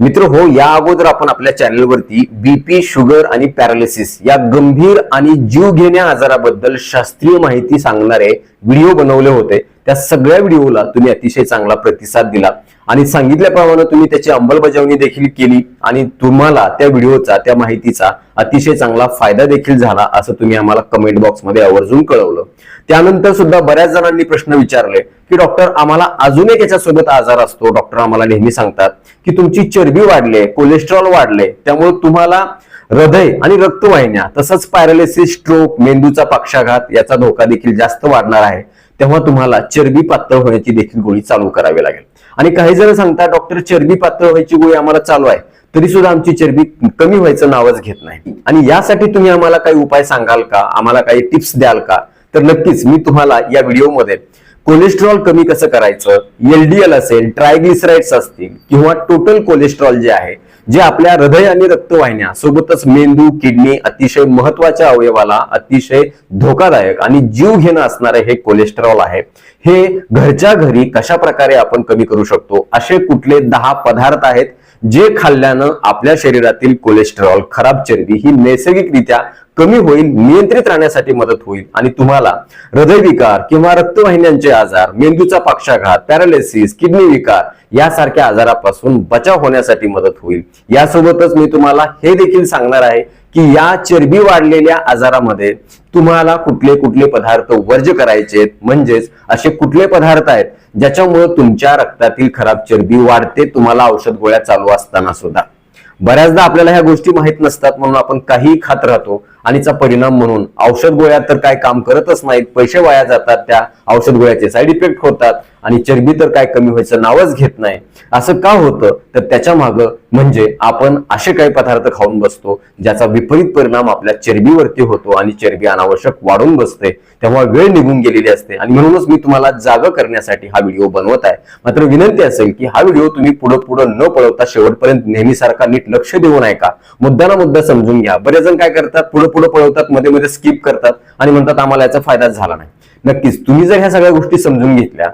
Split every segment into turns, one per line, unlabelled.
मित्र हो या अगोदर आपण आपल्या चॅनलवरती बीपी शुगर आणि पॅरालिसिस या गंभीर आणि जीव घेण्या आजाराबद्दल शास्त्रीय माहिती सांगणारे व्हिडिओ बनवले होते. त्या सगळ्या व्हिडिओला तुम्ही अतिशय चांगला प्रतिसाद दिला. आणि सांगितल्याप्रमाणे तुम्ही त्याची अंमलबजावणी देखील केली आणि तुम्हाला त्या व्हिडिओचा त्या माहितीचा अतिशय चांगला फायदा देखील झाला असं तुम्ही आम्हाला कमेंट बॉक्समध्ये आवर्जून कळवलं. त्यानंतर सुद्धा बऱ्याच जणांनी प्रश्न विचारले की डॉक्टर आम्हाला अजून एक याच्यासोबत आजार असतो. डॉक्टर आम्हाला नेहमी सांगतात की तुमची चरबी वाढले कोलेस्ट्रॉल वाढले त्यामुळे तुम्हाला हृदय आणि रक्तवाहिन्या तसंच पॅरालिसिस स्ट्रोक मेंदूचा पक्षाघात याचा धोका देखील जास्त वाढणार आहे. तेव्हा तुम्हाला चरबी पातळ होण्याची देखील गोळी चालू करावी लागेल. आणि काही जण सांगतात डॉक्टर चरबी पातळ व्हायची गोळी आम्हाला चालू आहे. तरी सुद्धा आमची चरबी कमी व्हायचं नावच घेत नाही. आणि यासाठी तुम्ही आम्हाला काही उपाय सांगाल का? आम्हाला काही टिप्स द्याल का? तर नक्कीच मी तुम्हाला या व्हिडिओमध्ये कोलेस्ट्रॉल कमी कसं करायचं एलडीएल असेल ट्रायग्लिसराइड्स असतील किंवा टोटल कोलेस्ट्रॉल जे आहे जे आपल्या हृदय आणि रक्तवाहिन्या सोबतच मेंदू किडनी अतिशय महत्त्वाच्या अवयवाला अतिशय धोकादायक आणि जीव घेणं असणारे हे कोलेस्ट्रॉल आहे. हे घरच्या घरी कशा प्रकारे आपण कमी करू शकतो असे कुठले दहा पदार्थ आहेत जे खाल्ल्यानं आपल्या शरीरातील कोलेस्ट्रॉल खराब चरबी ही नैसर्गिकरित्या कमी होईल नियंत्रित राहण्यासाठी मदत होईल. आणि तुम्हाला हृदयविकार किंवा रक्तवाहिन्यांचे आजार मेंदूचा पक्षाघात पॅरालिसिस किडनी विकार यासारख्या आजारापासून बचाव होण्यासाठी मदत होईल. यासोबतच मी तुम्हाला हे देखील सांगणार आहे की या चरबी वाढलेल्या आजारामध्ये तुम्हाला कुठले कुठले पदार्थ वर्ज करायचे म्हणजेच असे कुठले पदार्थ आहेत ज्याच्यामुळे तुमच्या रक्तातील खराब चरबी वाढते तुम्हाला औषध गोळ्या चालू असताना सुद्धा. बऱ्याचदा आपल्याला ह्या गोष्टी माहीत नसतात म्हणून आपण काहीही खात राहतो आणि परिणाम म्हणून औषध गोळ्या तर काय काम करतच नाहीत पैसे वाया जातात त्या औषध गोळ्याचे. साईड इफेक्ट होतात आणि चरबी तर काय कमी व्हायचं नावच घेत नाही. असं का होतं? तर त्याच्या मागं म्हणजे आपण असे काही पदार्थ खाऊन बसतो ज्याचा विपरीत परिणाम आपल्या चरबीवरती होतो आणि चरबी अनावश्यक वाढून बसते. तेव्हा वेळ निघून गेलेली असते आणि म्हणूनच मी तुम्हाला जाग करण्यासाठी हा व्हिडिओ बनवत आहे. मात्र विनंती असेल की हा व्हिडिओ तुम्ही पुढे पुढे न पळवता शेवटपर्यंत नेहमीसारखा नीट लक्ष देऊ नये का मुद्दा ना मुद्दा समजून घ्या. बरेच जण काय करतात? पुढे पुढे पळवतात मध्ये मध्ये स्किप करतात आणि म्हणतात आम्हाला याचा फायदा झाला नाही. नक्कीच तुम्ही जर ह्या सगळ्या गोष्टी समजून घेतल्या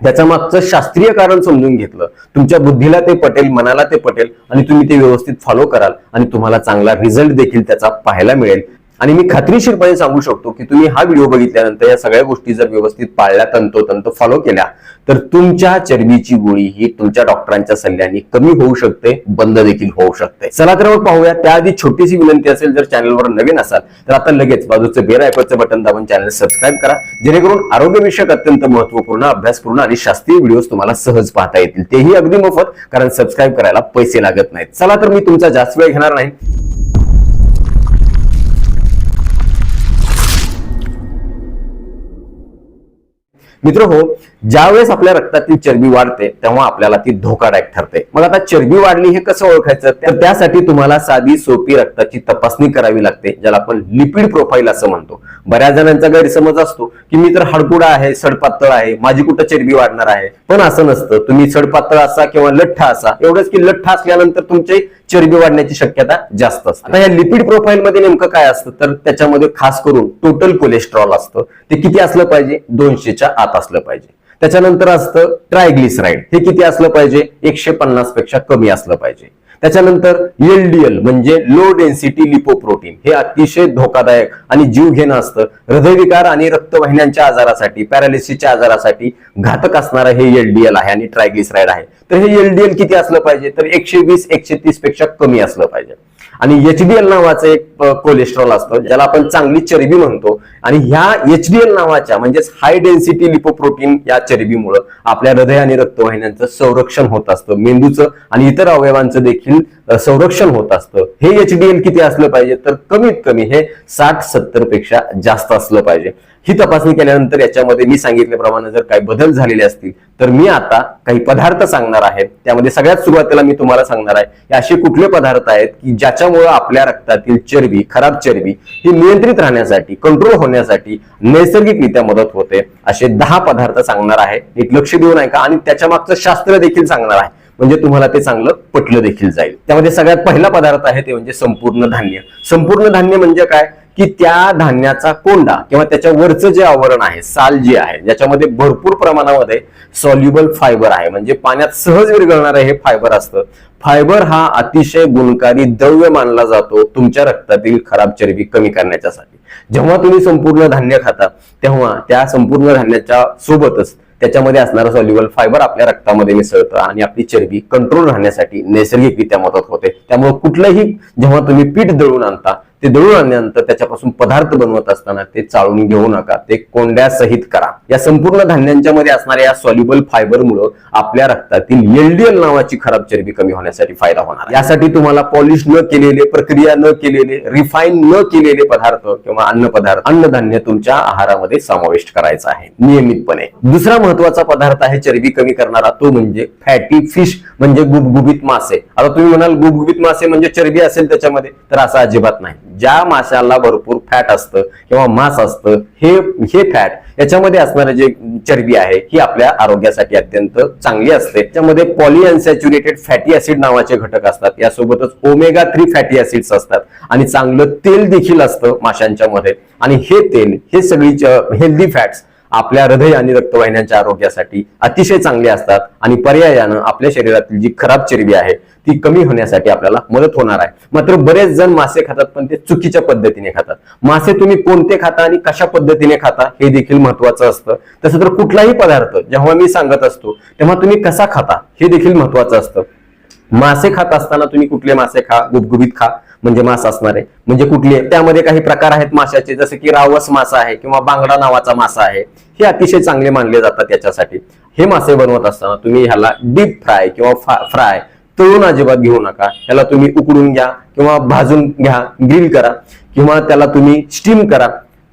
त्याच्या मागचं शास्त्रीय कारण समजून घेतलं तुमच्या बुद्धीला ते पटेल मनाला ते पटेल आणि तुम्ही ते व्यवस्थित फॉलो कराल आणि तुम्हाला चांगला रिझल्ट देखील त्याचा पाहायला मिळेल. आणि मी खात्रीशीरपणे सांगू शकतो की तुम्ही हा व्हिडिओ बघितल्यानंतर या सगळ्या गोष्टी जर व्यवस्थित पाळल्या तंतोतंत फॉलो केल्या तर तुमच्या चरबीची गोळी ही तुमच्या डॉक्टरांच्या सल्ल्याने कमी होऊ शकते बंद देखील होऊ शकते. चला तर मग पाहूया. त्याआधी छोटीशी विनंती असेल जर चॅनलवर नवीन असाल तर आता लगेच बाजूचं बेल आयकॉनचं बटन दाबून चॅनल सबस्क्राईब करा. जेणेकरून आरोग्यविषयक अत्यंत महत्त्वपूर्ण अभ्यासपूर्ण आणि शास्त्रीय व्हिडिओ तुम्हाला सहज पाहता येतील. तेही अगदी मोफत कारण सबस्क्राईब करायला पैसे लागत नाहीत. चला तर मी तुमचा जास्त वेळ घेणार नाही. मित्र हो ज्यावेळेस आपल्या रक्तातील चरबी वाढते तेव्हा आपल्याला ती धोकादायक ठरते. मग आता चरबी वाढली हे कसं ओळखायचं? तर त्यासाठी तुम्हाला साधी सोपी रक्ताची तपासणी करावी लागते ज्याला आपण लिपिड प्रोफाईल असं म्हणतो. बऱ्याच जणांचा गैरसमज असतो की मी तर हडकुडा आहे सडपातळ आहे माझी कुठं चरबी वाढणार आहे? पण असं नसतं. तुम्ही सडपातळ असा किंवा लठ्ठ असा एवढंच की लठ्ठ असल्यानंतर तुमची चरबी वाढण्याची शक्यता जास्त असते. आता या लिपिड प्रोफाईलमध्ये नेमकं काय असतं? तर त्याच्यामध्ये खास करून टोटल कोलेस्ट्रॉल असतं. ते किती असलं पाहिजे? दोनशेच्या आत असलं पाहिजे. त्याच्यानंतर असतं ट्रायग्लिसराईड हे किती असलं पाहिजे? एकशे पन्नासपेक्षा कमी असलं पाहिजे. त्याच्यानंतर एलडीएल म्हणजे लो डेन्सिटी लिपोप्रोटीन हे अतिशय धोकादायक आणि जीव घेणं असतं. हृदयविकार आणि रक्तवाहिन्यांच्या आजारासाठी पॅरालिसिसच्या आजारासाठी घातक असणारं हे एलडीएल आहे आणि ट्रायग्लिसराईड आहे. तर हे एलडीएल किती असलं पाहिजे? तर एकशे वीस एकशे तीसपेक्षा कमी असलं पाहिजे. आणि एचडीएल नावाचं एक कोलेस्ट्रॉल असतं ज्याला आपण चांगली चरबी म्हणतो. आणि ह्या एचडीएल नावाच्या म्हणजेच हाय डेन्सिटी लिपोप्रोटीन या चरबीमुळं आपल्या हृदय आणि रक्तवाहिन्यांचं संरक्षण होत असतं. मेंदूचं आणि इतर अवयवांचं देखील संरक्षण होत असतं. हे एचडीएल किती असलं पाहिजे? तर कमीत कमी हे साठ सत्तरपेक्षा जास्त असलं पाहिजे. ही तपासणी केल्यानंतर याच्यामध्ये मी सांगितल्याप्रमाणे जर काही बदल झालेले असतील तर मी आता काही पदार्थ सांगणार आहे त्यामध्ये सगळ्यात सुरुवातीला मी तुम्हाला सांगणार आहे असे कुठले पदार्थ आहेत की ज्याच्यामुळे आपल्या रक्तातील चरबी खराब चरबी ही नियंत्रित राहण्यासाठी कंट्रोल होण्यासाठी नैसर्गिकरित्या मदत होते. असे दहा पदार्थ सांगणार आहे. नीट लक्ष देऊन ऐका आणि त्याच्या मागचं शास्त्र देखील सांगणार आहे. म्हणजे तुम्हाला ते चांगलं पटलं देखील जाईल. त्यामध्ये सगळ्यात पहिला पदार्थ आहे ते म्हणजे संपूर्ण धान्य. संपूर्ण धान्य म्हणजे काय? की त्या धान्याचा कोंडा किंवा त्याच्या वरचं जे आवरण आहे साल जे आहे ज्याच्यामध्ये भरपूर प्रमाणामध्ये सॉल्युबल फायबर आहे. म्हणजे पाण्यात सहज विरघळणारं हे फायबर असतं. फायबर हा अतिशय गुणकारी द्रव्य मानला जातो तुमच्या रक्तातील खराब चरबी कमी करण्याच्यासाठी. जेव्हा तुम्ही संपूर्ण धान्य खाता तेव्हा त्या संपूर्ण धान्याच्या सोबतच त्याच्यामध्ये असणारं सॉल्युबल फायबर आपल्या रक्तामध्ये मिसळतं आणि आपली चरबी कंट्रोल राहण्यासाठी नैसर्गिकरित्या मदत होते. त्यामुळे कुठलंही जेव्हा तुम्ही पीठ दळून आणता ते दळून आणल्यानंतर त्याच्यापासून पदार्थ बनवत असताना ते चाळून घेऊ नका ते कोंड्यासहित करा. या संपूर्ण धान्यांच्या मध्ये असणाऱ्या या सॉल्युबल फायबरमुळं आपल्या रक्तातील एलडीएल नावाची खराब चरबी कमी होण्यासाठी फायदा होणार यासाठी तुम्हाला पॉलिश न केलेले प्रक्रिया न केलेले रिफाईन न केलेले पदार्थ किंवा अन्न पदार्थ अन्नधान्य तुमच्या आहारामध्ये समाविष्ट करायचा आहे नियमितपणे. दुसरा महत्त्वाचा पदार्थ आहे चरबी कमी करणारा तो म्हणजे फॅटी फिश म्हणजे गुबगुबीत मासे. आता तुम्ही म्हणाल गुबगुबीत मासे म्हणजे चरबी असेल त्याच्यामध्ये तर असं अजिबात नाही. ज्या माशाला भरपूर फॅट असतं किंवा मांस असतं हे हे फॅट याच्यामध्ये असणारे जे चरबी आहे ही आपल्या आरोग्यासाठी अत्यंत चांगली असते. त्यामध्ये पॉलिअनसॅच्युरेटेड फॅटी ऍसिड नावाचे घटक असतात. यासोबतच ओमेगा थ्री फॅटी ऍसिड्स असतात. आणि चांगलं तेल देखील असतं माशांच्या मध्ये आणि हे तेल हे सगळी हेल्दी फॅट्स आपल्या हृदय आणि रक्तवाहिन्यांच्या आरोग्यासाठी अतिशय चांगले असतात आणि पर्यायानं आपल्या शरीरातील जी खराब चरबी आहे ती कमी होण्यासाठी आपल्याला मदत होणार आहे. मात्र बरेच जण मासे खातात पण ते चुकीच्या पद्धतीने खातात. मासे तुम्ही कोणते खाता आणि कशा पद्धतीने खाता हे देखील महत्वाचं असतं. तसं तर कुठलाही पदार्थ जेव्हा मी सांगत असतो तेव्हा तुम्ही कसा खाता हे देखील महत्वाचं असतं. मासे खात असताना तुम्ही कुठले मासे खा गुबगुबीत खा म्हणजे मास असणार आहे. म्हणजे कुठले त्यामध्ये काही प्रकार आहेत माशाचे जसे की रावस मासा आहे किंवा बांगडा नावाचा मासा आहे. हे अतिशय चांगले मानले जातात याच्यासाठी. हे मासे बनवत असताना तुम्ही ह्याला डीप फ्राय किंवा फ्राय तळून अजिबात घेऊ नका. ह्याला तुम्ही उकडून घ्या किंवा भाजून घ्या ग्रिल करा किंवा त्याला तुम्ही स्टीम करा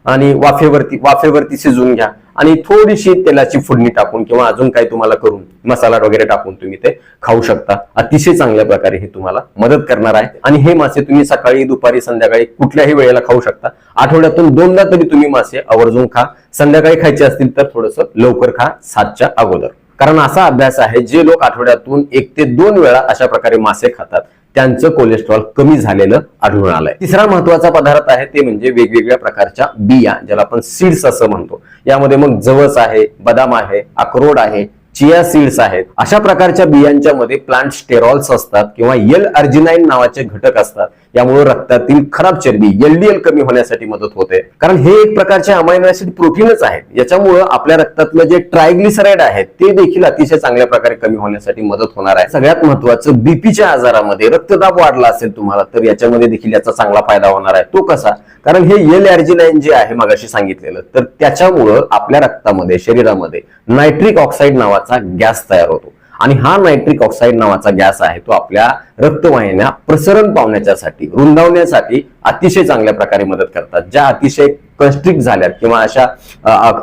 आणि वाफेवरती वाफेवरती शिजवून घ्या. आणि थोडीशी तेलाची फोडणी टाकून किंवा अजून काही तुम्हाला करून मसाला वगैरे टाकून तुम्ही ते खाऊ शकता. अतिशय चांगल्या प्रकारे हे तुम्हाला मदत करणार आहे. आणि हे मासे तुम्ही सकाळी दुपारी संध्याकाळी कुठल्याही वेळेला खाऊ शकता. आठवड्यातून दोनदा तरी तुम्ही मासे आवर्जून खा. संध्याकाळी खायचे असतील तर थोडस लवकर खा सातच्या अगोदर. कारण असा अभ्यास आहे जे लोक आठवड्यातून एक ते दोन वेळा अशा प्रकारे मासे खातात. त्यांचं कोलेस्ट्रॉल कमी झालेलं आढळून आलंय. तिसरा महत्त्वाचा पदार्थ आहे ते म्हणजे वेगवेगळ्या प्रकारच्या बिया ज्याला आपण सीड्स असं म्हणतो. यामध्ये मग जवस आहे बदाम आहे अक्रोड आहे चिया सीड्स आहेत. अशा प्रकारच्या बियांच्या मध्ये प्लांट स्टेरॉल्स असतात किंवा एल अर्जिनाईन नावाचे घटक असतात. यामुळे रक्तातील खराब चरबी एलडीएल कमी होण्यासाठी मदत होते. कारण हे एक प्रकारचे अमायनो ऍसिड प्रोटीनच आहेत. याच्यामुळं आपल्या रक्तातलं जे ट्रायग्लिसराइड आहे ते देखील अतिशय चांगल्या प्रकारे कमी होण्यासाठी मदत होणार आहे. सगळ्यात महत्वाचं बीपीच्या आजारामध्ये रक्तदाब वाढला असेल तुम्हाला तर याच्यामध्ये देखील याचा चांगला फायदा होणार आहे. तो कसा? कारण हे एल अर्जिनाईन जे आहे मगाशी सांगितलेलं तर त्याच्यामुळं आपल्या रक्तामध्ये शरीरामध्ये नायट्रिक ऑक्साईड नावाचं गॅस तयार होतो. आणि हा नायट्रिक ऑक्साईड नावाचा गॅस आहे तो आपल्या रक्तवाहिन्या प्रसरण पावण्याच्यासाठी रुंदावण्यासाठी अतिशय चांगल्या प्रकारे मदत करतात. ज्या अतिशय कन्स्ट्रिक्ट झाल्यात किंवा अशा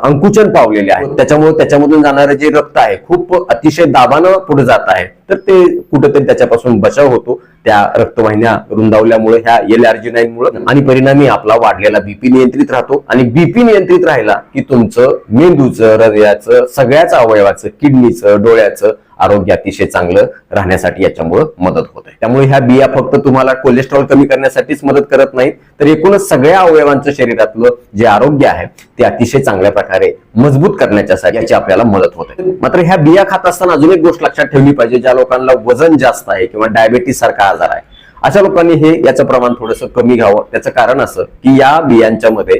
अंकुचन पावलेल्या आहेत त्याच्यामुळे त्याच्यामधून जाणारं जे रक्त आहे खूप अतिशय दाबानं पुढे जात आहे. तर ते कुठेतरी त्याच्यापासून बचाव होतो. त्या रक्तवाहिन्या रुंदावल्यामुळे ह्या एल आर्जिनाईनमुळे आणि परिणामी आपला वाढलेला बीपी नियंत्रित राहतो. आणि बीपी नियंत्रित राहिला की तुमचं मेंदूचं हृदयाचं सगळ्याच अवयवाचं किडनीचं डोळ्याचं आरोग्य अतिशय चांगलं राहण्यासाठी याच्यामुळे मदत होते त्यामुळे ह्या बिया फक्त तुम्हाला कोलेस्ट्रॉल कमी करण्यासाठीच मदत करत नाहीत तर एकूणच सगळ्या अवयवांचं शरीरातलं जे आरोग्य आहे ते अतिशय चांगल्या प्रकारे मजबूत करण्याच्यासाठी याची आपल्याला मदत होते. मात्र ह्या बिया खात असताना अजून एक गोष्ट लक्षात ठेवली पाहिजे ज्या लोकांना वजन जास्त आहे किंवा डायबेटीस सारखा आजार आहे अशा लोकांनी हे याचं प्रमाण थोडंसं कमी घ्यावं. त्याचं कारण असं की या बियांच्या मध्ये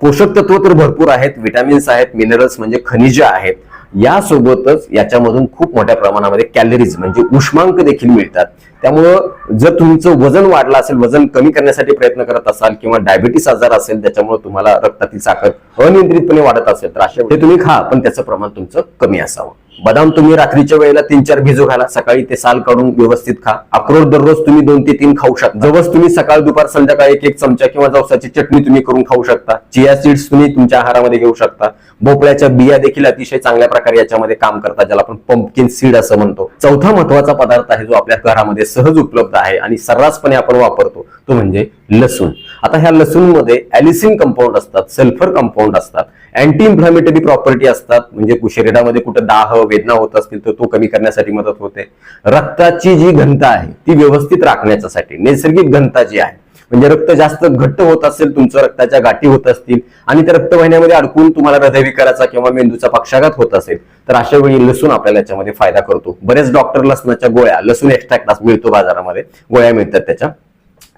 पोषक तत्व तर भरपूर आहेत विटॅमिन्स आहेत मिनरल्स म्हणजे खनिज आहेत यासोबतच याच्यामधून खूप मोठ्या प्रमाणामध्ये कॅलरीज म्हणजे उष्मांक देखील मिळतात. त्यामुळं जर तुमचं वजन वाढलं असेल वजन कमी करण्यासाठी प्रयत्न करत असाल किंवा डायबिटीस आजार असेल त्याच्यामुळे तुम्हाला रक्तातील साखर अनियंत्रितपणे वाढत असेल तर अशा तुम्ही खा पण त्याचं प्रमाण तुमचं कमी असावं. बदाम तुम्ही रात्रीच्या वेळेला तीन चार भिजू घाला. सकाळी ते साल काढून व्यवस्थित खा. अक्रोड दररोज तुम्ही दोन ते तीन खाऊ शकता. जवळ तुम्ही सकाळ दुपार संध्याकाळी एक एक चमचा किंवा जवसाची चटणी तुम्ही करून खाऊ शकता. चिया सीड्स तुम्ही तुमच्या आहारामध्ये घेऊ शकता. भोपळ्याच्या बिया देखील अतिशय चांगल्या प्रकारे याच्यामध्ये काम करतात ज्याला आपण पंपकिन सीड असं म्हणतो. चौथा महत्त्वाचा पदार्थ आहे जो आपल्या घरामध्ये सहज उपलब्ध आहे आणि सर्रासपणे आपण वापरतो तो म्हणजे लसूण. आता ह्या लसूणमध्ये ऍलिसिन कंपाऊंड असतात सल्फर कंपाऊंड असतात. अँटी इन्फ्लॅमेटरी प्रॉपर्टी असतात. म्हणजे शरीरामध्ये कुठं दाह वेदना होत असतील तर तो कमी करण्यासाठी मदत होते. रक्ताची जी घनता आहे ती व्यवस्थित राखण्याच्यासाठी नैसर्गिक घनता जी आहे म्हणजे रक्त जास्त घट्ट होत असेल तुमचं रक्ताच्या गाठी होत असतील आणि त्या रक्तवाहिन्यामध्ये अडकून तुम्हाला हृदयविकाराचा किंवा मेंदूचा पक्षाघात होत असेल तर अशा वेळी लसूण आपल्याला याच्यामध्ये फायदा करतो. बरेच डॉक्टर लसणाच्या गोळ्या लसूण एक्स्ट्रॅक्ट मिळतो बाजारामध्ये गोळ्या मिळतात त्याच्या.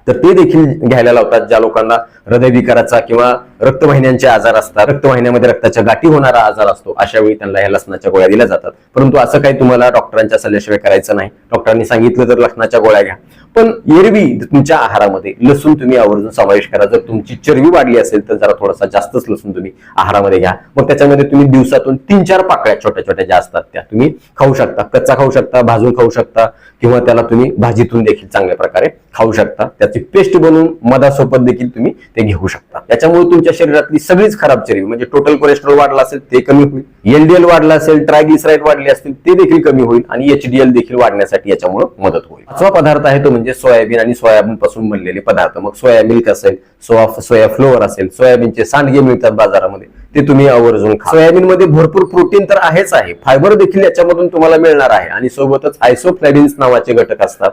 तर ते देखील घ्यायला लावतात ज्या लोकांना हृदयविकाराचा किंवा रक्तवाहिन्यांचे आजार असतात. रक्तवाहिन्यामध्ये रक्ताच्या गाठी होणारा आजार असतो अशा वेळी त्यांना ह्या लसणाच्या गोळ्या दिल्या जातात. परंतु असं काही तुम्हाला डॉक्टरांच्या सल्ल्याशिवाय करायचं नाही. डॉक्टरांनी सांगितलं तर लसणाच्या गोळ्या घ्या. पण एरवी तुमच्या आहारामध्ये लसूण तुम्ही आवर्जून समावेश करा. जर तुमची चरबी वाढली असेल तर जरा थोडासा जास्तच लसूण तुम्ही आहारामध्ये घ्या. मग त्याच्यामध्ये तुम्ही दिवसातून तीन चार पाकळ्या छोट्या छोट्या ज्या असतात त्या. तुम्ही खाऊ शकता कच्चा खाऊ शकता भाजून खाऊ शकता किंवा त्याला तुम्ही भाजीतून देखील चांगल्या प्रकारे खाऊ शकता. त्याची पेस्ट बनवून मधासोबत देखील तुम्ही ते घेऊ शकता. याच्यामुळे तुमच्या शरीरातली सगळीच खराब चरबी म्हणजे टोटल कोलेस्ट्रॉल वाढला असेल ते कमी होईल. एलडीएल वाढला असेल ट्रायग्लिसराईड वाढले असतील ते देखील कमी होईल आणि एचडीएल देखील वाढण्यासाठी याच्यामुळे मदत होईल. पाचवा पदार्थ आहे तो म्हणजे सोयाबीन आणि सोयाबीन पासून बनलेले पदार्थ. मग सोया मिल्क असेल सोया सोया फ्लोअर असेल सोयाबीनचे सांडगे मिळतात बाजारामध्ये ते तुम्ही आवर्जून खा. सोयाबीन मध्ये भरपूर प्रोटीन तर आहेच आहे. फायबर देखील याच्यामधून तुम्हाला मिळणार आहे आणि सोबतच आयसोफ्लॅविन्स नावाचे घटक असतात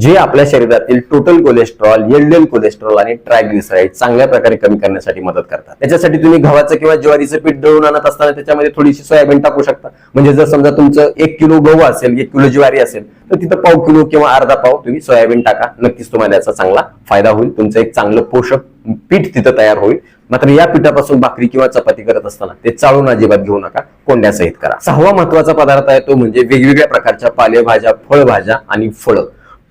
जे आपल्या शरीरातील टोटल कोलेस्ट्रॉल एलडीएल कोलेस्ट्रॉल आणि ट्रायग्लिसराईड चांगल्या प्रकारे कमी करण्यासाठी मदत करतात. त्याच्यासाठी तुम्ही गव्हाचं किंवा ज्वारीचं पीठ दळून आणत असताना त्याच्यामध्ये थोडीशी सोयाबीन टाकू शकता. म्हणजे जर समजा तुमचं एक किलो गहू असेल एक किलो ज्वारी असेल तर तिथं पाव किलो किंवा अर्धा पाव तुम्ही सोयाबीन टाका. नक्कीच तुम्हाला याचा चांगला फायदा होईल. तुमचं एक चांगलं पोषक पीठ तिथं तयार होईल. मात्र या पिठापासून भाकरी किंवा चपाती करत असताना ते चाळून अजिबात घेऊ नका. कोंड्यासहित करा. सहावा महत्त्वाचा पदार्थ आहे तो म्हणजे वेगवेगळ्या प्रकारच्या पालेभाज्या फळभाज्या आणि फळं.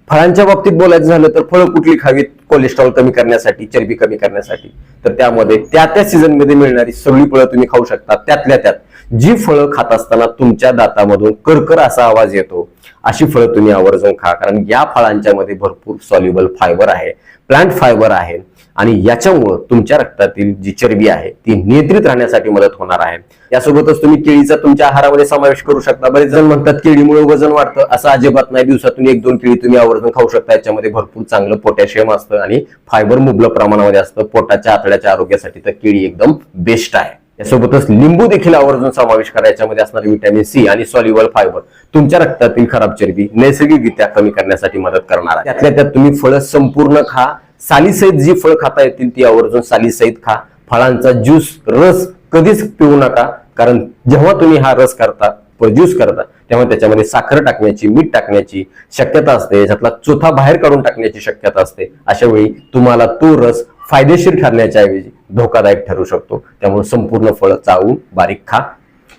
फळांच्या बाबतीत बोलायचं झालं तर फळं कुठली खावीत? कोलेस्ट्रॉल कमी करण्यासाठी चरबी कमी करण्यासाठी. तर त्यामध्ये त्या त्या सीझनमध्ये मिळणारी सगळी फळं तुम्ही खाऊ शकता त्यातल्या त्यात. जी फळं खात असताना तुमच्या दातामधून करकर असा आवाज येतो अशी फळं तुम्ही आवर्जून खा. कारण या फळांच्या मध्ये भरपूर सॉल्युबल फायबर आहे. प्लांट फायबर आहे. आणि याच्यामुळं तुमच्या रक्तातील जी चरबी आहे ती नियंत्रित राहण्यासाठी मदत होणार आहे. यासोबतच तुम्ही केळीचा तुमच्या आहारामध्ये समावेश करू शकता. बरेच जण म्हणतात केळीमुळे वजन वाढतं. असं अजिबात नाही. दिवसातून एक दोन केळी तुम्ही आवर्जून खाऊ शकता. याच्यामध्ये भरपूर चांगलं पोटॅशियम असतं आणि फायबर मुबलक प्रमाणामध्ये असतं. पोटाच्या आतड्याच्या आरोग्यासाठी तर केळी एकदम बेस्ट आहे. यासोबतच लिंबू देखील आवर्जून समावेश करा. याच्यामध्ये असणारे व्हिटॅमिन सी आणि सॉल्युबल फायबर तुमच्या रक्तातील खराब चरबी नैसर्गिकरित्या कमी करण्यासाठी मदत करणार आहे. त्यातल्या त्यात तुम्ही फळं संपूर्ण खा. सालीसहित जी फळ खाता येतील ती आवर्जून सालीसहित खा. फळांचा ज्यूस रस कधीच पिऊ नका. कारण जेव्हा तुम्ही हा रस करता ज्यूस करता तेव्हा त्याच्यामध्ये साखर टाकण्याची मीठ टाकण्याची शक्यता असते. याच्यातला चोथा बाहेर काढून टाकण्याची शक्यता असते. अशा वेळी तुम्हाला तो रस फायदेशीर ठरण्याच्या ऐवजी धोकादायक ठरू शकतो. त्यामुळे संपूर्ण फळ चावून बारीक खा.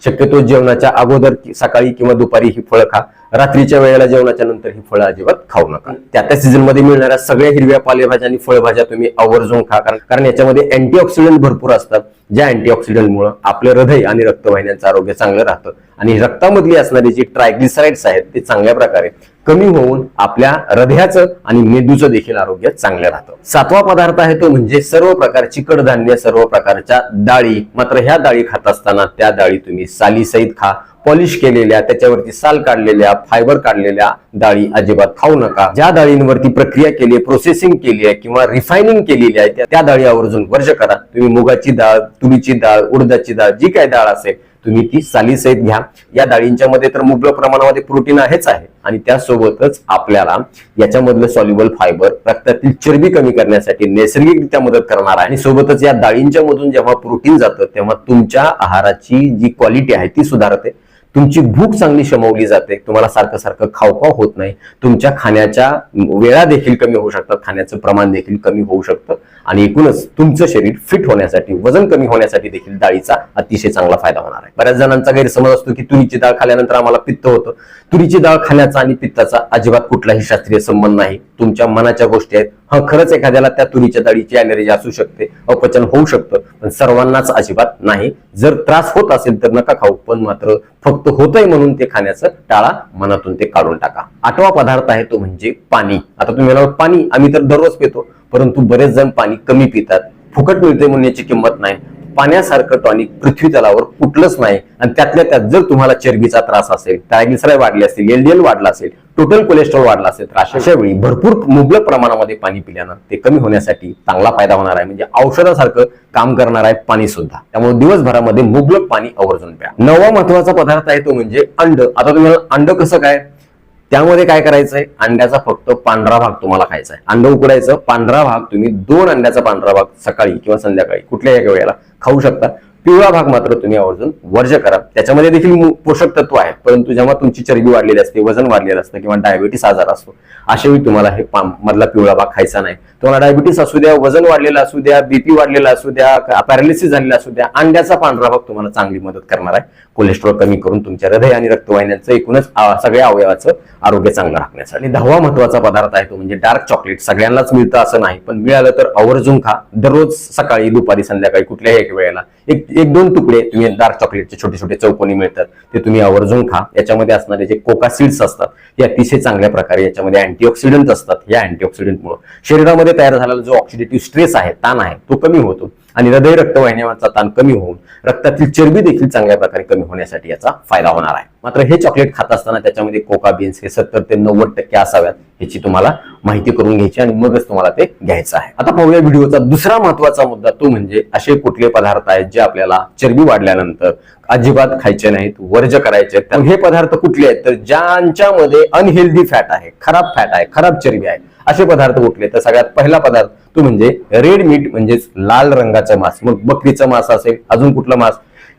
शक्यतो जेवणाच्या अगोदर सकाळी किंवा दुपारी ही फळं खा. रात्रीच्या वेळेला जेवणाच्या नंतर ही फळं अजिबात खाऊ नका. त्या त्या सीझनमध्ये मिळणाऱ्या सगळ्या हिरव्या पालेभाज्या आणि फळभाज्या तुम्ही आवर्जून खा. कारण कारण याच्यामध्ये अँटीऑक्सिडंट भरपूर असतात. ज्या अँटीऑक्सिडंटमुळे आपलं हृदय आणि रक्तवाहिन्यांचं आरोग्य चांगलं राहतं. आणि रक्तामधली असणारी जी ट्रायग्लिसराइड्स आहेत ते चांगल्या प्रकारे कमी होऊन आपल्या हृदयाचं आणि मेंदूचं देखील आरोग्य चांगलं राहतं. सातवा पदार्थ आहे तो म्हणजे सर्व प्रकारची कडधान्य सर्व प्रकारच्या डाळी. मात्र ह्या डाळी खात असताना त्या डाळी तुम्ही सालीसहित खा. पॉलिश केलेल्या त्याच्यावरती साल काढलेल्या फायबर काढलेल्या डाळी अजिबात खाऊ नका. ज्या डाळींवरती प्रक्रिया केली आहे प्रोसेसिंग केली आहे किंवा रिफायनिंग केलेली आहे त्या- त्या डाळी आवर्जून वर्ज करा. तुम्ही मुगाची डाळ तुरीची डाळ उडदाची डाळ जी काय डाळ असेल तुम्ही ती सालीसहित घ्या. या डाळींच्या मध्ये तर मुबलक प्रमाणामध्ये प्रोटीन आहेच आहे. आणि त्यासोबतच आपल्याला याच्यामधलं सॉल्युबल फायबर रक्तातील चरबी कमी करण्यासाठी नैसर्गिकरित्या मदत करणार आहे. आणि सोबतच या डाळींच्या मधून जेव्हा प्रोटीन जातं तेव्हा तुमच्या आहाराची जी क्वालिटी आहे ती सुधारते. तुमची भूक चांगली शमवली जाते तुम्हाला सारखं सारखं खावखाव होत नाही तुमच्या खाण्याच्या वेळा देखील कमी होऊ शकतात खाण्याचं प्रमाण देखील कमी होऊ शकतं आणि एकूणच तुमचं शरीर फिट होण्यासाठी वजन कमी होण्यासाठी देखील डाळीचा अतिशय चांगला फायदा होणार आहे. बऱ्याच जणांचा गैरसमज असतो की तुरीची डाळ खाल्यानंतर आम्हाला पित्त होतं. तुरीची डाळ खाण्याचा आणि पित्ताचा अजिबात कुठलाही शास्त्रीय संबंध नाही. तुमच्या मनाच्या गोष्टी आहेत हा खरंच एखाद्याला त्या तुरीच्या डाळीची अलर्जी असू शकते अपचन होऊ शकतं पण सर्वांनाच अजिबात नाही. जर त्रास होत असेल तर नका खाऊ पण मात्र फक्त होतंय म्हणून ते खाण्याचं टाळा मनातून ते काढून टाका. आठवा पदार्थ आहे तो म्हणजे पाणी. आता तुम्ही म्हणाल पाणी आम्ही तर दररोज पितो परंतु बरेच जण पाणी कमी पितात. फुकट मिळते म्हणण्याची किंमत नाही. पाण्यासारखं टॉनिक पृथ्वी तलावर कुठलंच नाही. आणि त्यातल्या त्यात जर तुम्हाला चरबीचा त्रास असेल ट्रायग्लिसराय वाढली असतील एलडीएल वाढला असेल टोटल कोलेस्ट्रॉल वाढला असेल तर अशा वेळी भरपूर मुबलक प्रमाणामध्ये पाणी पिल्यानं ते कमी होण्यासाठी चांगला फायदा होणार आहे. म्हणजे औषधासारखं काम करणार आहे पाणी सुद्धा. त्यामुळे दिवसभरामध्ये मुबलक पाणी आवर्जून प्या. नवा महत्त्वाचा पदार्थ आहे तो म्हणजे अंड. आता तुम्हाला अंड कसं काय? त्यामध्ये काय करायचंय? अंड्याचा फक्त पांढरा भाग तुम्हाला खायचा आहे अंड उकडायचं पांढरा भाग तुम्ही दोन अंड्याचा पांढरा भाग सकाळी किंवा संध्याकाळी कुठल्याही एका वेळेला खाऊ शकता. पिवळा भाग मात्र तुम्ही आवर्जून वर्ज करा. त्याच्यामध्ये देखील पोषक तत्व आहे परंतु जेव्हा तुमची चरबी वाढलेली असते वजन वाढलेलं असतं किंवा डायबिटीस आजार असतो अशावेळी तुम्हाला हे पाम मधला पिवळा भाग खायचा नाही. तुम्हाला डायबिटीस असू द्या वजन वाढलेलं असू द्या बीपी वाढलेला असू द्या पॅरालिसिस झालेला असू द्या अंड्याचा पांढरा भाग तुम्हाला चांगली मदत करणार आहे. कोलेस्ट्रॉल कमी करून तुमच्या हृदय आणि रक्तवाहिन्यांचं एकूणच सगळ्या अवयवाचं आरोग्य चांगलं राखण्यासाठी. आणि दहावा महत्त्वाचा पदार्थ आहे तो म्हणजे डार्क चॉकलेट सगळ्यांनाच मिळतं असं नाही पण मिळालं तर आवर्जून खा. दररोज सकाळी दुपारी संध्याकाळी कुठल्याही एक वेळेला एक एक दोन तुकडे तुम्ही डार्क चॉकलेटचे छोटे छोटे चौकोनी मिळतात ते तुम्ही आवर्जून खा. याच्यामध्ये असणारे जे कोका सीड्स असतात हे अतिशय चांगल्या प्रकारे याच्यामध्ये अँटीऑक्सिडंट असतात या अँटीऑक्सिडंटमुळे शरीरामध्ये तयार झालेला जो ऑक्सिडेटिव्ह स्ट्रेस आहे ताण आहे तो कमी होतो. आणि हृदय रक्तवाहिन्यांचा ताण कमी होऊन रक्तातील चरबी देखील चांगल्या प्रकारे कमी होण्यासाठी याचा फायदा होणार आहे. मात्र हे चॉकलेट खात असताना त्याच्यामध्ये कोका बीन्स हे सत्तर ते नव्वद टक्के असाव्यात याची तुम्हाला माहिती करून घ्यायची आणि मगच तुम्हाला ते घ्यायचं आहे. आता पाहूया व्हिडिओचा दुसरा महत्त्वाचा मुद्दा तो म्हणजे असे कुठले पदार्थ आहेत जे आपल्याला चरबी वाढल्यानंतर अजिबात खायचे नाहीत वर्ज करायचे आहेत. हे पदार्थ कुठले आहेत? तर ज्यांच्यामध्ये अनहेल्दी फॅट आहे खराब फॅट आहे खराब चरबी आहे. असे पदार्थ कुठले? तर सगळ्यात पहिला पदार्थ तो म्हणजे रेड मीट म्हणजेच लाल रंगाचं मांस. मग बकरीचं मांस असेल अजून कुठलं मांस?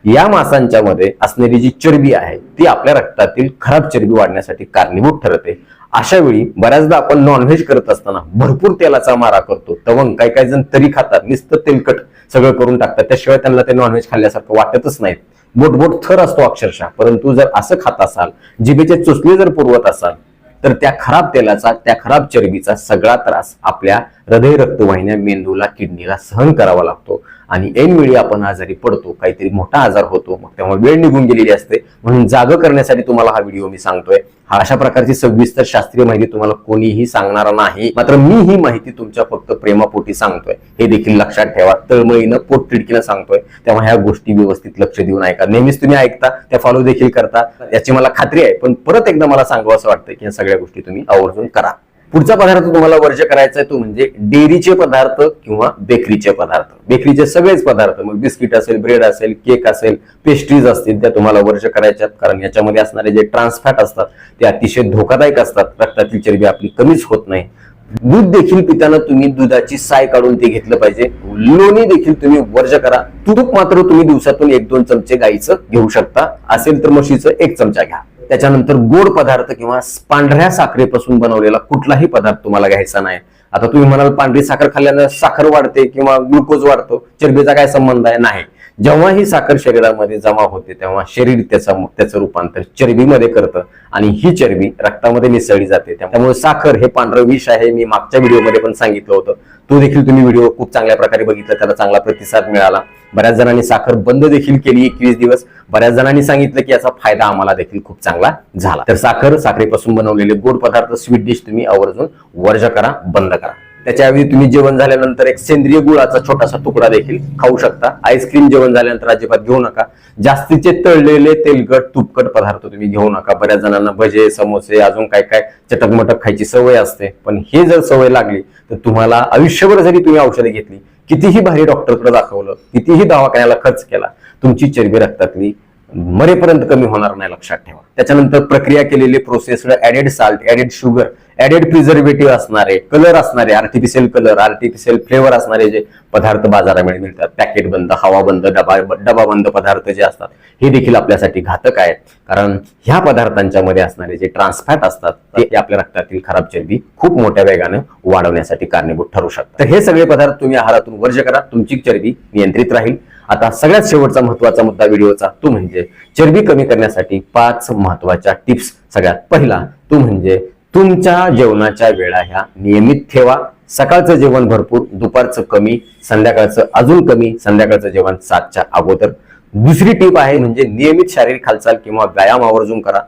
या मांसांच्या मध्ये असणारी जी चरबी आहे ती आपल्या रक्तातील खराब चरबी वाढण्यासाठी कारणीभूत ठरते. अशा वेळी बऱ्याचदा आपण नॉनव्हेज करत असताना भरपूर तेलाचा मारा करतो. तवंग काही काही जण तरी खातात नुसतं तेलकट सगळं करून टाकतात. त्याशिवाय त्यांना ते नॉनव्हेज खाल्ल्यासारखं वाटतच नाहीत बोटबोट थर असतो अक्षरशः. परंतु जर असं खात असाल जिभेचे चुसले जर पुरवत असाल तर त्या खराब तेलाचा त्या खराब चरबीचा सगळा त्रास आपल्या हृदय रक्तवाहिन्या मेंदूला किडनीला सहन करावा लागतो. आणि ऐनवेळी आपण आजारी पडतो काहीतरी मोठा आजार होतो मग तेव्हा वेळ निघून गेलेली असते. म्हणून जाग करण्यासाठी तुम्हाला हा व्हिडिओ मी सांगतोय. अशा प्रकारची सविस्तर शास्त्रीय माहिती तुम्हाला कोणीही सांगणार नाही. मात्र मी ही माहिती तुमच्या फक्त प्रेमापोटी सांगतोय. हे देखील लक्षात ठेवा. तळमळीनं पोटतिडकीनं सांगतोय. तेव्हा ह्या गोष्टी व्यवस्थित लक्ष देऊन ऐका. नेहमीच तुम्ही ऐकता त्या फॉलो देखील करता. याची मला खात्री आहे. पण परत एकदा मला सांगावं असं वाटतं की या सगळ्या गोष्टी तुम्ही आवर्जून करा. पुढचा पदार्थ तुम्हाला वर्ज करायचा आहे तो म्हणजे डेअरीचे पदार्थ किंवा बेकरीचे पदार्थ. बेकरीचे सगळेच पदार्थ मग बिस्किट असेल ब्रेड असेल केक असेल पेस्ट्रीज असतील त्या तुम्हाला वर्ज करायच्यात. कारण याच्यामध्ये असणारे जे ट्रान्सफॅट असतात ते अतिशय धोकादायक असतात. रक्तातील चरबी आपली कमीच होत नाही. दूध देखील पिताना तुम्ही दुधाची साय काढून ते घेतलं पाहिजे. लोणी देखील तुम्ही वर्ज करा. तूप मात्र तुम्ही दिवसातून एक दोन चमचे गाईचं घेऊ शकता. असेल तर म्हशीचं एक चमचा घ्या. त्याच्यानंतर गोड पदार्थ किंवा पांढऱ्या साखरेपासून बनवलेला कुठलाही पदार्थ तुम्हाला घ्यायचा नाही. आता तुम्ही म्हणाल पांढरी साखर खाल्ल्यानं साखर वाढते किंवा ग्लुकोज वाढतो चरबीचा काय संबंध आहे? नाही. जेव्हा ही साखर शरीरामध्ये जमा होते तेव्हा शरीर त्याचा त्याचं रूपांतर चरबीमध्ये करतं आणि ही चरबी रक्तामध्ये मिसळली जाते. त्यामुळे साखर हे पांढरं विष आहे मी मागच्या व्हिडिओमध्ये पण सांगितलं होतं. तो देखील तुम्ही व्हिडिओ खूप चांगल्या प्रकारे बघितला त्याला चांगला प्रतिसाद मिळाला. बऱ्याच जणांनी साखर बंद देखील केली एकवीस दिवस. बऱ्याच जणांनी सांगितलं की याचा फायदा आम्हाला देखील खूप चांगला झाला. तर साखर साखरेपासून बनवलेले गोड पदार्थ स्वीट डिश तुम्ही आवर्जून वर्ज करा बंद करा. त्याच्याऐवजी तुम्ही जेवण झाल्यानंतर एक सेंद्रिय गुळाचा छोटासा तुकडा देखील खाऊ शकता. आईस्क्रीम जेवण झाल्यानंतर अजिबात घेऊ नका. जास्तीचे तळलेले तेलकट तुपकट पदार्थ तुम्ही घेऊ नका. बऱ्याच जणांना भजे समोसे अजून काय काय चटकमटक खायची सवय असते. पण हे जर सवय लागली तर तुम्हाला आयुष्यभर जरी तुम्ही औषधे घेतली कितीही भारी डॉक्टरकडे दाखवलं कितीही दवाखान्याला खर्च केला तुमची चरबी रक्तातली मरेपर्यंत कमी होणार नाही लक्षात ठेवा. त्याच्यानंतर प्रक्रिया केलेले processed added salt added sugar added preservative असणारे कलर असणारे आर्टिफिशियल कलर आर्टिफिशियल फ्लेवर असणारे जे पदार्थ बाजारामध्ये मिळतात. पॅकेट बंद हवा बंद डबा डबा बंद पदार्थ जे असतात हे देखील आपल्यासाठी घातक आहेत. कारण ह्या पदार्थांच्या मध्ये असणारे जे ट्रान्सफॅट असतात ते आपल्या रक्तातील खराब चरबी खूप मोठ्या वेगाने वाढवण्यासाठी कारणीभूत ठरू शकतात. तर हे सगळे पदार्थ तुम्ही आहारातून वर्ज करा. तुमची चरबी नियंत्रित राहील. आता सगळ्यात शेवटचा महत्त्वाचा मुद्दा व्हिडिओचा तो म्हणजे चरबी कमी करण्यासाठी पाच महत्त्वाच्या टिप्स. सगळ्यात पहिला तो म्हणजे तुमच्या जेवणाच्या वेळा ह्या नियमित ठेवा. सकाळचं जेवण भरपूर दुपारचं कमी संध्याकाळचं अजून कमी संध्याकाळचं जेवण सातच्या अगोदर. दुसरी टीप आहे म्हणजे नियमित शारीरिक हालचाल किंवा व्यायाम आवर्जून करा.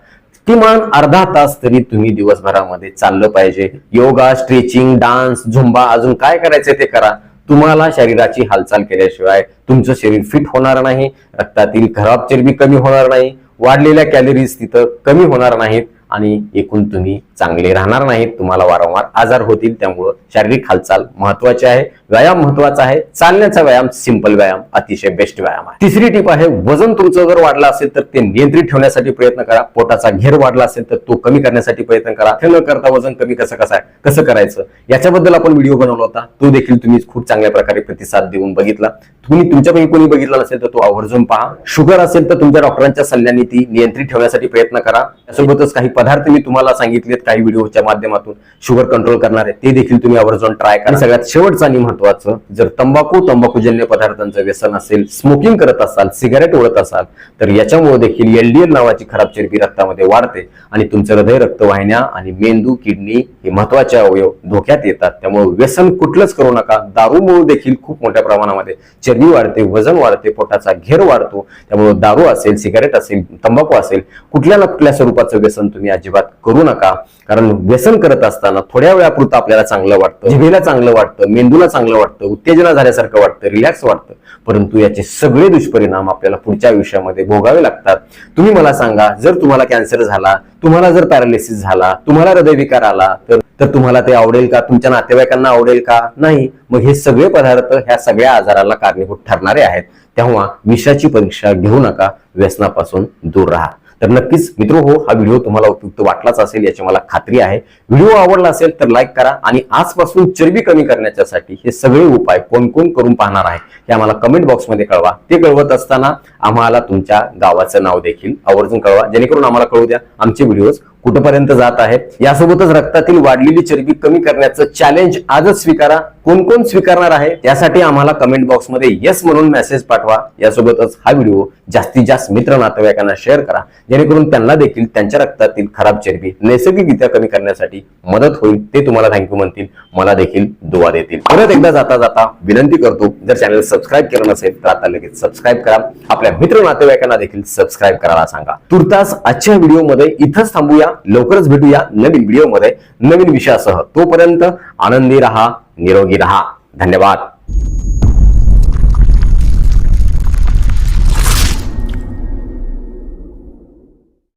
किमान अर्धा तास तरी तुम्ही दिवसभरामध्ये चाललं पाहिजे. योगा स्ट्रेचिंग डान्स झुंबा अजून काय करायचं ते करा. तुम्हाला शरीराची हालचाल केल्याशिवाय तुमचं शरीर फिट होणार नाही रक्तातील खराब चरबी कमी होणार नाही वाढलेल्या कॅलरीज तिथं कमी होणार नाहीत. आणि एकूण तुम्ही चांगले राहणार नाहीत तुम्हाला वारंवार आजार होतील त्यामुळं शारीरिक हालचाल महत्वाची आहे. व्यायाम महत्त्वाचा आहे. चालण्याचा व्यायाम सिंपल व्यायाम अतिशय बेस्ट व्यायाम आहे. तिसरी टीप आहे वजन तुमचं जर वाढलं असेल तर ते नियंत्रित ठेवण्यासाठी प्रयत्न करा. पोटाचा घेर वाढला असेल तर तो कमी करण्यासाठी प्रयत्न करा. न करता वजन कमी कसं कसं आहे कसं करायचं? याच्याबद्दल आपण व्हिडिओ बनवला होता. तो देखील तुम्ही खूप चांगल्या प्रकारे प्रतिसाद देऊन बघितला. तुम्ही तुमच्यापैकी कोणी बघितला नसेल तर तो आवर्जून पहा. शुगर असेल तर तुमच्या डॉक्टरांच्या सल्ल्याने ती नियंत्रित ठेवण्यासाठी प्रयत्न करा. त्यासोबतच काही पदार्थ मी तुम्हाला सांगितलेत काही व्हिडिओच्या माध्यमातून. शुगर कंट्रोल करणारे ते देखील तुम्ही आवर्जून ट्राय करा. सगळ्यात शेवटचं आणि महत्वाचं जर तंबाखू तंबाखूजन्य पदार्थांचं व्यसन असेल स्मोकिंग करत असाल सिगारेट ओढत असाल तर याच्यामुळे देखील एलडीएल नावाची खराब चरबी रक्तामध्ये वाढते आणि तुमचं हृदय रक्तवाहिन्या आणि मेंदू किडनी हे महत्त्वाचे अवयव धोक्यात येतात. त्यामुळे व्यसन कुठलंच करू नका. दारूमुळे देखील खूप मोठ्या प्रमाणामध्ये चरबी वाढते वजन वाढते पोटाचा घेर वाढतो. त्यामुळे दारू असेल सिगारेट असेल तंबाखू असेल कुठल्या ना कुठल्या स्वरूपाचं व्यसन तुम्ही अजिबात करू नका. कारण व्यसन करत असताना थोड्या वेळापुरतं आपल्याला चांगलं वाटतं जिभेला चांगलं वाटतं मेंदूला चांगलं वाटतं उत्तेजना झाल्यासारखं वाटतं रिलॅक्स वाटतं. परंतु याचे सगळे दुष्परिणाम आपल्याला पुढच्या आयुष्यामध्ये भोगावे लागतात. तुम्ही मला सांगा जर तुम्हाला कॅन्सर झाला तुम्हाला जर पॅरालिसिस झाला तुम्हाला हृदयविकार आला तर तर तुम्हाला ते आवडेल का? तुमच्या नातेवाईकांना आवडेल का? नाही. मग हे सगळे पदार्थ ह्या सगळ्या आजाराला कारणीभूत ठरणारे आहेत. तेव्हा विषाची परीक्षा घेऊ नका. व्यसनापासून दूर राहा. तर नक्कीच मित्र हो हा व्हिडिओ तुम्हाला उपयुक्त वाटलाच असेल याची मला खात्री आहे. व्हिडिओ आवडला असेल तर लाईक करा आणि आजपासून चरबी कमी करण्याच्यासाठी हे सगळे उपाय कोण कोण करून पाहणार आहे हे आम्हाला कमेंट बॉक्समध्ये कळवा. ते कळवत असताना आम्हाला तुमच्या गावाचं नाव देखील आवर्जून कळवा. जेणेकरून आम्हाला कळू द्या आमचे व्हिडिओज कुठपर्यंत जात आहेत. यासोबतच रक्तातील वाढलेली चरबी कमी करण्याचं चॅलेंज आजच स्वीकारा. कोण कोण स्वीकारणार आहे त्यासाठी आम्हाला कमेंट बॉक्समध्ये येस म्हणून मेसेज पाठवा. यासोबतच हा व्हिडिओ जास्तीत जास्त मित्र नातेवाईकांना शेअर करा. जेणेकरून त्यांना देखील त्यांच्या रक्तातील खराब चरबी नैसर्गिकरित्या कमी करण्यासाठी मदत होईल ते तुम्हाला थँक्यू म्हणतील. मला देखील दुवा देतील. परत एकदा जाता जाता विनंती करतो जर चॅनल सबस्क्राईब केलं नसेल तर आता लगेच सबस्क्राईब करा. आपल्या मित्र नातेवाईकांना देखील सबस्क्राईब करायला सांगा. तुर्तास आजच्या व्हिडिओमध्ये इथंच थांबूया. लवकरच भेटूया नवीन व्हिडिओमध्ये नवीन विषयासह. तोपर्यंत आनंदी रहा. निरोगी रहा। धन्यवाद।